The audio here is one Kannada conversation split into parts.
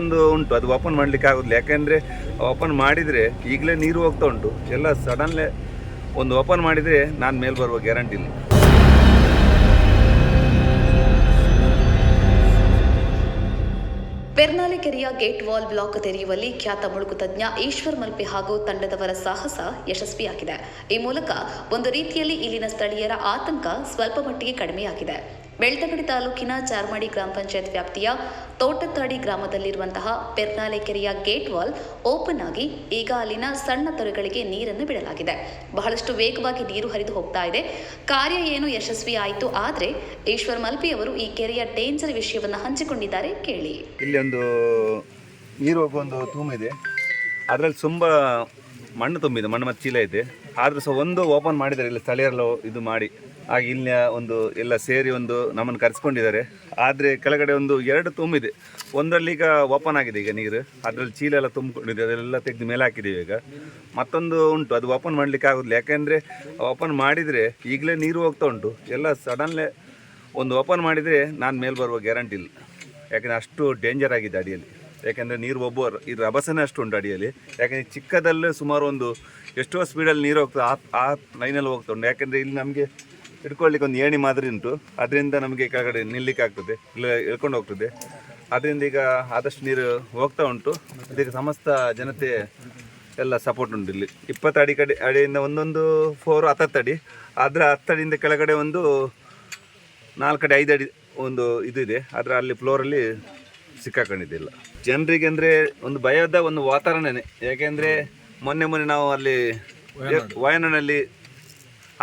ಮತ್ತೊಂದು ಉಂಟು, ಅದು ಓಪನ್ ಮಾಡಲಿಕ್ಕೆ ಆಗೋದಿಲ್ಲ. ಯಾಕೆಂದರೆ ಓಪನ್ ಮಾಡಿದರೆ ಈಗಲೇ ನೀರು ಹೋಗ್ತಾ ಉಂಟು. ಎಲ್ಲ ಸಡನ್ಲೇ ಒಂದು ಓಪನ್ ಮಾಡಿದರೆ ನಾನು ಮೇಲೆ ಬರುವ ಗ್ಯಾರಂಟಿ ಇಲ್ಲ. ಪೆರ್ನಾಲೆ ಕೆರೆಯ ಗೇಟ್ ವಾಲ್ ಬ್ಲಾಕ್ ತೆರೆಯುವಲ್ಲಿ ಖ್ಯಾತ ಮುಳುಗು ತಜ್ಞ ಈಶ್ವರ್ ಮಲ್ಪೆ ಹಾಗೂ ತಂಡದವರ ಸಾಹಸ ಯಶಸ್ವಿಯಾಗಿದೆ. ಈ ಮೂಲಕ ಒಂದು ರೀತಿಯಲ್ಲಿ ಇಲ್ಲಿನ ಸ್ಥಳೀಯರ ಆತಂಕ ಸ್ವಲ್ಪ ಮಟ್ಟಿಗೆ ಕಡಿಮೆಯಾಗಿದೆ. ಬೆಳ್ತಂಗಡಿ ತಾಲೂಕಿನ ಚಾರ್ಮಾಡಿ ಗ್ರಾಮ ಪಂಚಾಯತ್ ವ್ಯಾಪ್ತಿಯ ತೋಟತ್ತಾಡಿ ಗ್ರಾಮದಲ್ಲಿರುವಂತಹ ಪೆರ್ನಾಲೆ ಕೆರೆಯ ಗೇಟ್ ವಾಲ್ ಓಪನ್ ಆಗಿ ಈಗ ಅಲ್ಲಿನ ಸಣ್ಣ ತೊರೆಗಳಿಗೆ ನೀರನ್ನು ಬಿಡಲಾಗಿದೆ. ಬಹಳಷ್ಟು ವೇಗವಾಗಿ ನೀರು ಹರಿದು ಹೋಗ್ತಾ ಇದೆ. ಕಾರ್ಯ ಏನು ಯಶಸ್ವಿ ಆಯಿತು ಆದರೆ ಈಶ್ವರ್ ಮಲ್ಪೆಯವರು ಈ ಕೆರೆಯ ಡೇಂಜರ್ ವಿಷಯವನ್ನು ಹಂಚಿಕೊಂಡಿದ್ದಾರೆ ಕೇಳಿ. ಇಲ್ಲಿ ಒಂದು ನೀರು ಹೋಗುವ ಒಂದು ತುಂಬಿದೆ ಅದರಲ್ಲಿ ತುಂಬ ಮಣ್ಣು ತುಂಬಿದೆ, ಮಣ್ಣು ಮತ್ತು ಚೀಲ ಇದೆ. ಆದರೂ ಸಹ ಒಂದು ಓಪನ್ ಮಾಡಿದ್ದಾರೆ, ಇಲ್ಲಿ ಸ್ಥಳೀಯರೆಲ್ಲ ಇದು ಮಾಡಿ. ಹಾಗೆ ಇಲ್ಲಿ ಒಂದು ಎಲ್ಲ ಸೇರಿ ಒಂದು ನಮ್ಮನ್ನು ಕರೆಸ್ಕೊಂಡಿದ್ದಾರೆ. ಆದರೆ ಕೆಳಗಡೆ ಒಂದು ಎರಡು ತುಂಬಿದೆ ಒಂದರಲ್ಲಿ ಈಗ ಓಪನ್ ಆಗಿದೆ ಈಗ ನೀರು. ಅದರಲ್ಲಿ ಚೀಲ ಎಲ್ಲ ತುಂಬಿಕೊಂಡಿದೆ, ಅದೆಲ್ಲ ತೆಗೆದು ಮೇಲೆ ಹಾಕಿದ್ದೀವಿ ಈಗ. ಮತ್ತೊಂದು ಉಂಟು, ಅದು ಓಪನ್ ಮಾಡಲಿಕ್ಕೆ ಆಗೋದಿಲ್ಲ. ಯಾಕೆಂದರೆ ಓಪನ್ ಮಾಡಿದರೆ ಈಗಲೇ ನೀರು ಹೋಗ್ತಾ ಉಂಟು. ಎಲ್ಲ ಸಡನ್ಲೇ ಒಂದು ಓಪನ್ ಮಾಡಿದರೆ ನಾನು ಮೇಲೆ ಬರುವ ಗ್ಯಾರಂಟಿ ಇಲ್ಲ. ಯಾಕೆಂದರೆ ಅಷ್ಟು ಡೇಂಜರ್ ಆಗಿದೆ ಅಡಿಯಲ್ಲಿ. ಯಾಕೆಂದರೆ ನೀರು ಒಬ್ಬ ಈ ರಭಸನೇ ಅಷ್ಟು ಉಂಟು ಅಡಿಯಲ್ಲಿ. ಯಾಕೆಂದರೆ ಚಿಕ್ಕದಲ್ಲೇ ಸುಮಾರು ಒಂದು ಎಷ್ಟೋ ಸ್ಪೀಡಲ್ಲಿ ನೀರು ಹೋಗ್ತದೆ ಆ ಆ ಲೈನಲ್ಲಿ ಹೋಗ್ತಾ ಉಂಟು. ಯಾಕೆಂದರೆ ಇಲ್ಲಿ ನಮಗೆ ಹಿಡ್ಕೊಳ್ಳಿಕ್ಕೆ ಒಂದು ಏಣಿ ಮಾದರಿ ಉಂಟು. ಅದರಿಂದ ನಮಗೆ ಕೆಳಗಡೆ ನಿಲ್ಲಕ್ಕೆ ಆಗ್ತದೆ. ಇಲ್ಲ ಎಳ್ಕೊಂಡು ಹೋಗ್ತದೆ. ಅದರಿಂದ ಈಗ ಆದಷ್ಟು ನೀರು ಹೋಗ್ತಾ ಉಂಟು. ಇದಕ್ಕೆ ಸಮಸ್ತ ಜನತೆ ಎಲ್ಲ ಸಪೋರ್ಟ್ ಉಂಟು ಇಲ್ಲಿ. ಇಪ್ಪತ್ತು ಅಡಿ ಕಡೆ ಅಡಿಯಿಂದ ಒಂದೊಂದು ಫೋರ್ ಹತ್ತತ್ತು ಅಡಿ. ಅದರ ಹತ್ತಡಿಯಿಂದ ಕೆಳಗಡೆ ಒಂದು ನಾಲ್ಕಡಿ ಐದು ಅಡಿ ಒಂದು ಇದು ಇದೆ. ಆದರೆ ಅಲ್ಲಿ ಫ್ಲೋರಲ್ಲಿ ಸಿಕ್ಕಾಕೊಂಡಿದ್ದಿಲ್ಲ. ಜನರಿಗೆ ಅಂದರೆ ಒಂದು ಭಯದ ಒಂದು ವಾತಾವರಣನೇ. ಯಾಕೆಂದರೆ ಮೊನ್ನೆ ಮೊನ್ನೆ ನಾವು ಅಲ್ಲಿ ವಯನಾಡಿನಲ್ಲಿ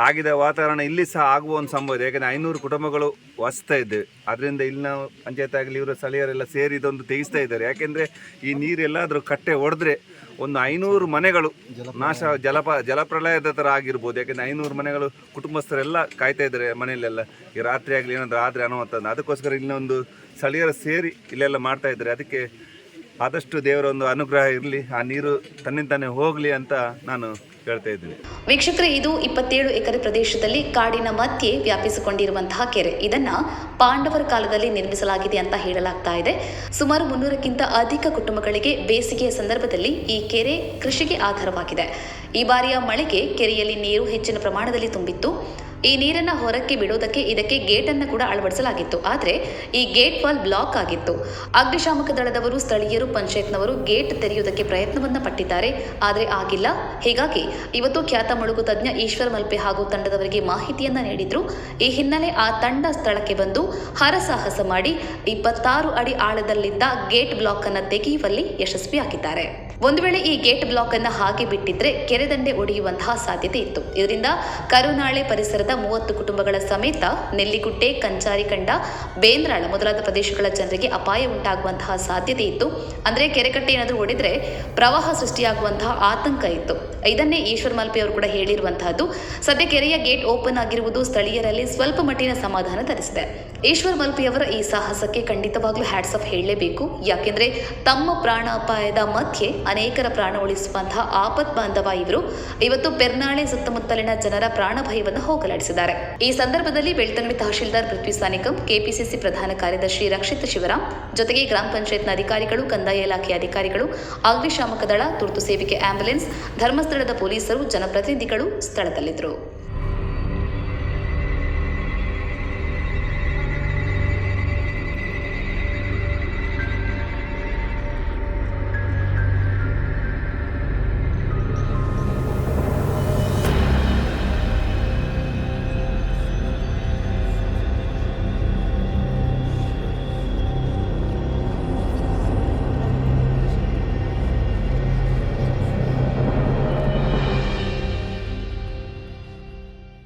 ಆಗಿದ ವಾತಾವರಣ ಇಲ್ಲಿ ಸಹ ಆಗುವ ಒಂದು ಸಂಭವ ಇದೆ. ಯಾಕಂದ್ರೆ ಐನೂರು ಕುಟುಂಬಗಳು ವಾಸಿಸ್ತಾ ಇದ್ದೇವೆ. ಅದರಿಂದ ಇಲ್ಲಿ ನಾವು ಪಂಚಾಯತ್ ಆಗಲಿ, ಇವರ ಸ್ಥಳೀಯರೆಲ್ಲ ಸೇರಿ ಇದೊಂದು ತೆಗಿಸ್ತಾ ಇದ್ದಾರೆ. ಯಾಕೆಂದರೆ ಈ ನೀರು ಎಲ್ಲಾದರೂ ಕಟ್ಟೆ ಒಡೆದ್ರೆ ಒಂದು ಐನೂರು ಮನೆಗಳು ನಾಶ, ಜಲಪ, ಜಲಪ್ರಳಯದ ಥರ ಆಗಿರ್ಬೋದು. ಯಾಕೆಂದರೆ ಐನೂರು ಮನೆಗಳು ಕುಟುಂಬಸ್ಥರೆಲ್ಲ ಕಾಯ್ತಾ ಇದ್ದಾರೆ ಮನೆಯಲ್ಲೆಲ್ಲ. ಈ ರಾತ್ರಿ ಆಗಲಿ, ಏನಾದರೂ ಆದರೆ ಅನ್ನುವಂಥದ್ದು. ಅದಕ್ಕೋಸ್ಕರ ಇನ್ನೊಂದು ಸ್ಥಳೀಯರು ಸೇರಿ ಇಲ್ಲೆಲ್ಲ ಮಾಡ್ತಾ ಇದ್ದಾರೆ. ಅದಕ್ಕೆ ಆದಷ್ಟು ದೇವರ ಒಂದು ಅನುಗ್ರಹ ಇರಲಿ, ಆ ನೀರು ತನ್ನಿಂದ ತಾನೇ ಹೋಗಲಿ ಅಂತ ನಾನು ಹೇಳ್ತಾ ಇದ್ದೀನಿ. ವೀಕ್ಷಕರೇ, ಇದು ಇಪ್ಪತ್ತೇಳು ಎಕರೆ ಪ್ರದೇಶದಲ್ಲಿ ಕಾಡಿನ ಮಧ್ಯೆ ವ್ಯಾಪಿಸಿಕೊಂಡಿರುವಂತಹ ಕೆರೆ. ಇದನ್ನ ಪಾಂಡವರ ಕಾಲದಲ್ಲಿ ನಿರ್ಮಿಸಲಾಗಿದೆ ಅಂತ ಹೇಳಲಾಗ್ತಾ ಇದೆ. ಸುಮಾರು ಮುನ್ನೂರಕ್ಕಿಂತ ಅಧಿಕ ಕುಟುಂಬಗಳಿಗೆ ಬೇಸಿಗೆಯ ಸಂದರ್ಭದಲ್ಲಿ ಈ ಕೆರೆ ಕೃಷಿಗೆ ಆಧಾರವಾಗಿದೆ. ಈ ಬಾರಿಯ ಮಳೆಗೆ ಕೆರೆಯಲ್ಲಿ ನೀರು ಹೆಚ್ಚಿನ ಪ್ರಮಾಣದಲ್ಲಿ ತುಂಬಿತ್ತು. ಈ ನೀರನ್ನ ಹೊರಕ್ಕೆ ಬಿಡೋದಕ್ಕೆ ಇದಕ್ಕೆ ಗೇಟನ್ನು ಕೂಡ ಅಳವಡಿಸಲಾಗಿತ್ತು. ಆದರೆ ಈ ಗೇಟ್ ವಾಲ್ ಬ್ಲಾಕ್ ಆಗಿತ್ತು. ಅಗ್ನಿಶಾಮಕ ದಳದವರು, ಸ್ಥಳೀಯರು, ಪಂಚಾಯತ್ನವರು ಗೇಟ್ ತೆರೆಯುವುದಕ್ಕೆ ಪ್ರಯತ್ನವನ್ನು ಪಟ್ಟಿದ್ದಾರೆ. ಆದರೆ ಆಗಿಲ್ಲ. ಹೀಗಾಗಿ ಇವತ್ತು ಖ್ಯಾತ ಮುಳುಗು ತಜ್ಞ ಈಶ್ವರ್ ಮಲ್ಪೆ ಹಾಗೂ ತಂಡದವರಿಗೆ ಮಾಹಿತಿಯನ್ನ ನೀಡಿದ್ರು. ಈ ಹಿನ್ನೆಲೆ ಆ ತಂಡ ಸ್ಥಳಕ್ಕೆ ಬಂದು ಹರಸಾಹಸ ಮಾಡಿ ಇಪ್ಪತ್ತಾರು ಅಡಿ ಆಳದಲ್ಲಿದ್ದ ಗೇಟ್ ಬ್ಲಾಕ್ ಅನ್ನ ತೆಗೆಯುವಲ್ಲಿ ಯಶಸ್ವಿಯಾಗಿದ್ದಾರೆ. ಒಂದು ವೇಳೆ ಈ ಗೇಟ್ ಬ್ಲಾಕ್ ಅನ್ನು ಹಾಗೆ ಬಿಟ್ಟಿದ್ರೆ ಕೆರೆ ದಂಡೆ ಒಡೆಯುವಂತಹ ಸಾಧ್ಯತೆ ಇತ್ತು. ಇದರಿಂದ ಕರುನಾಳೆ ಪರಿಸರದ ಮೂವತ್ತು ಕುಟುಂಬಗಳ ಸಮೇತ ನೆಲ್ಲಿಗುಡ್ಡೆ ಕಂಚಾರಿಕಂಡ ಬೇಂದ್ರಾಳ ಮೊದಲಾದ ಪ್ರದೇಶಗಳ ಜನರಿಗೆ ಅಪಾಯ ಉಂಟಾಗುವಂತಹ ಸಾಧ್ಯತೆ ಇತ್ತು. ಅಂದ್ರೆ ಕೆರೆಕಟ್ಟೆ ಏನಾದರೂ ಒಡೆದ್ರೆ ಪ್ರವಾಹ ಸೃಷ್ಟಿಯಾಗುವಂತಹ ಆತಂಕ ಇತ್ತು. ಇದನ್ನೇ ಈಶ್ವರ್ ಮಲ್ಪೆ ಅವರು ಕೂಡ ಹೇಳಿರುವಂತಹದ್ದು, ಸದ್ಯ ಕೆರೆಯ ಗೇಟ್ ಓಪನ್ ಆಗಿರುವುದು ಸ್ಥಳೀಯರಲ್ಲಿ ಸ್ವಲ್ಪ ಮಟ್ಟಿನ ಸಮಾಧಾನ ತರಿಸಿದೆ. ಈಶ್ವರ್ ಮಲ್ಪೆಯವರ ಈ ಸಾಹಸಕ್ಕೆ ಖಂಡಿತವಾಗ್ಲೂ ಹ್ಯಾಟ್ಸ್ ಆಫ್ ಹೇಳಲೇಬೇಕು. ಯಾಕೆಂದ್ರೆ ತಮ್ಮ ಪ್ರಾಣಾಪಾಯದ ಮಧ್ಯೆ ಅನೇಕರ ಪ್ರಾಣ ಉಳಿಸುವಂತಹ ಆಪತ್ ಬಾಂಧವ ಇವರು ಇವತ್ತು ಪೆರ್ನಾಳೆ ಸುತ್ತಮುತ್ತಲಿನ ಜನರ ಪ್ರಾಣ ಭಯವನ್ನು ಹೋಗಲಾಡಿಸಿದ್ದಾರೆ. ಈ ಸಂದರ್ಭದಲ್ಲಿ ಬೆಳ್ತಂಗಡಿ ತಹಶೀಲ್ದಾರ್ ಪೃಥ್ವಿ ಸಾನಿಕಂ, ಕೆಪಿಸಿಸಿ ಪ್ರಧಾನ ಕಾರ್ಯದರ್ಶಿ ರಕ್ಷಿತ್ ಶಿವರಾಮ್, ಜೊತೆಗೆ ಗ್ರಾಮ ಪಂಚಾಯತ್ನ ಅಧಿಕಾರಿಗಳು, ಕಂದಾಯ ಇಲಾಖೆ ಅಧಿಕಾರಿಗಳು, ಅಗ್ನಿಶಾಮಕ ದಳ, ತುರ್ತು ಸೇವೆಗೆ ಆಂಬ್ಯುಲೆನ್ಸ್ ಧರ್ಮಸ್ಥಳದ ಪೊಲೀಸರು ಜನಪ್ರತಿನಿಧಿಗಳು ಸ್ಥಳದಲ್ಲಿದ್ದರು.